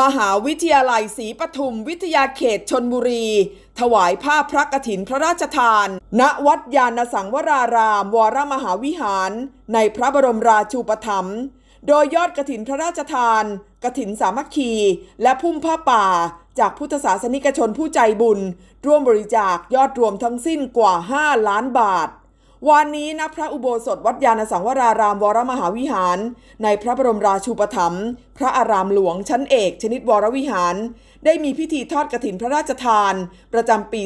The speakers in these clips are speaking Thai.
มหาวิทยาลัยศรีปทุมวิทยาเขตชนบุรี ถวายผ้าพระกฐินพระราชทาน ณวัดยานสังวราราม วรมหาวิหาร ในพระบรมราชูปถัมภ์โดยยอดกฐินพระราชทานกฐินสามัคคี และพุ่มผ้าป่า จากพุทธศาสนิกชนผู้ใจบุญ ร่วมบริจาคยอดรวมทั้งสิ้นกว่า 5 ล้านบาท วันนี้ณพระอุโบสถวัดยานสังวรารามวรมหาวิหาร ในพระบรมราชูปถัมภ์พระอารามหลวงชั้นเอกชนิดวรวิหาร ได้มีพิธีทอดกฐินพระราชทาน ประจำปี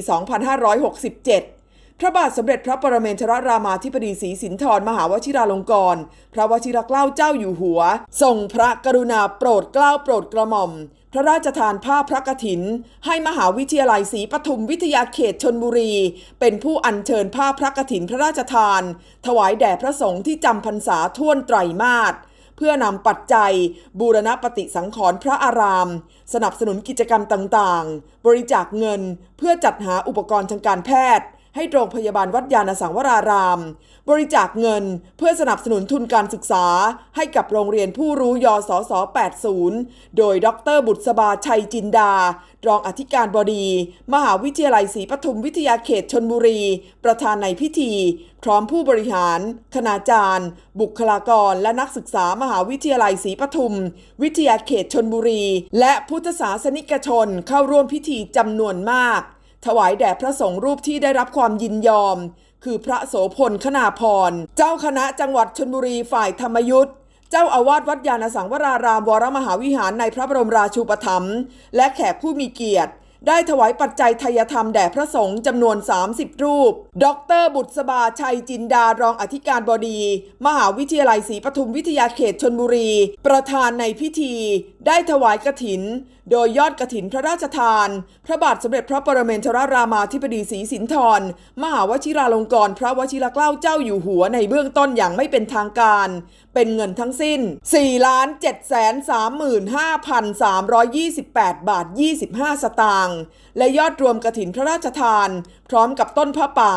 2567 พระบาทสมเด็จพระปรเมนทรรามาธิบดีศรีสินธรมหาวชิราลงกรณ์พระวชิรเกล้าเจ้าอยู่หัวทรงพระกรุณาโปรดเกล้าโปรดกระหม่อม พระราชทานผ้าพระกฐิน ให้มหาวิทยาลัยศรีปทุมวิทยาเขตชนบุรี เป็นผู้อัญเชิญผ้าพระกฐินพระราชทาน ถวายแด่พระสงฆ์ที่จำพรรษาท่วนไตรมาสเพื่อนำปัจจัย บูรณปฏิสังขรณ์พระอาราม สนับสนุนกิจกรรมต่างๆ บริจาคเงินเพื่อจัดหาอุปกรณ์ทางการแพทย์ ให้โรงพยาบาลวัดยาณสังวราราม บริจาคเงินเพื่อสนับสนุนทุนการศึกษา ให้กับโรงเรียนผู้รู้ยศศ80 โดยดรบุษบาชัยจินดา รองอธิการบดี มหาวิทยาลัยศรีปทุมวิทยาเขตชนบุรี ประธานในพิธี พร้อมผู้บริหาร คณาจารย์ บุคลากร และนักศึกษามหาวิทยาลัยศรีปทุม วิทยาเขตชนบุรี และพุทธศาสนิกชนเข้าร่วมพิธีจำนวนมาก ถวายแด่พระสงฆ์รูปที่ได้รับความยินยอม คือพระโสพลคณาพร เจ้าคณะจังหวัดชนบุรีฝ่ายธรรมยุทธ์เจ้าอาวาสวัดยาณสังวรารามวรมหาวิหารในพระบรมราชูปถัมภ์และแขกผู้มีเกียรติ ได้ถวายปัจจัยทายธรรมแด่พระสงฆ์จำนวน 30 รูป ดร บุษบาชัยจินดารองอธิการบดี มหาวิทยาลัยศรีปทุมวิทยาเขตชนบุรี ประธานในพิธี ได้ถวายกฐิน โดยยอดกฐินพระราชทาน พระบาทสมเด็จพระปรเมนทรรามาธิบดีศรีสินธรมหาวชิราลงกรณ์พระวชิรเกล้าเจ้าอยู่หัวในเบื้องต้นอย่างไม่เป็นทางการ เป็นเงินทั้งสิ้น 4,735,328 บาท 25 สตางค์และยอดรวมกฐินพระราชทาน พร้อมกับต้นพระป่า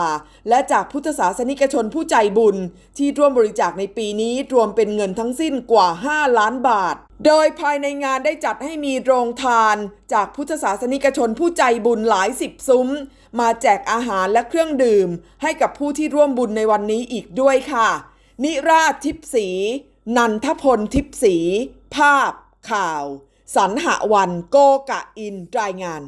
และจากพุทธศาสนิกชนผู้ใจบุญ ที่ร่วมบริจาคในปีนี้รวมเป็นเงินทั้งสิ้นกว่า 5 ล้านบาท โดยภายในงานได้จัดให้มีโรงทาน จากพุทธศาสนิกชนผู้ใจบุญหลายสิบซุ้ม มาแจกอาหารและเครื่องดื่ม ให้กับผู้ที่ร่วมบุญในวันนี้อีกด้วยค่ะ นิราชทิพสี นันทพลทิพสี ภาพ ข่าวสันหวันโกกะอินรายงาน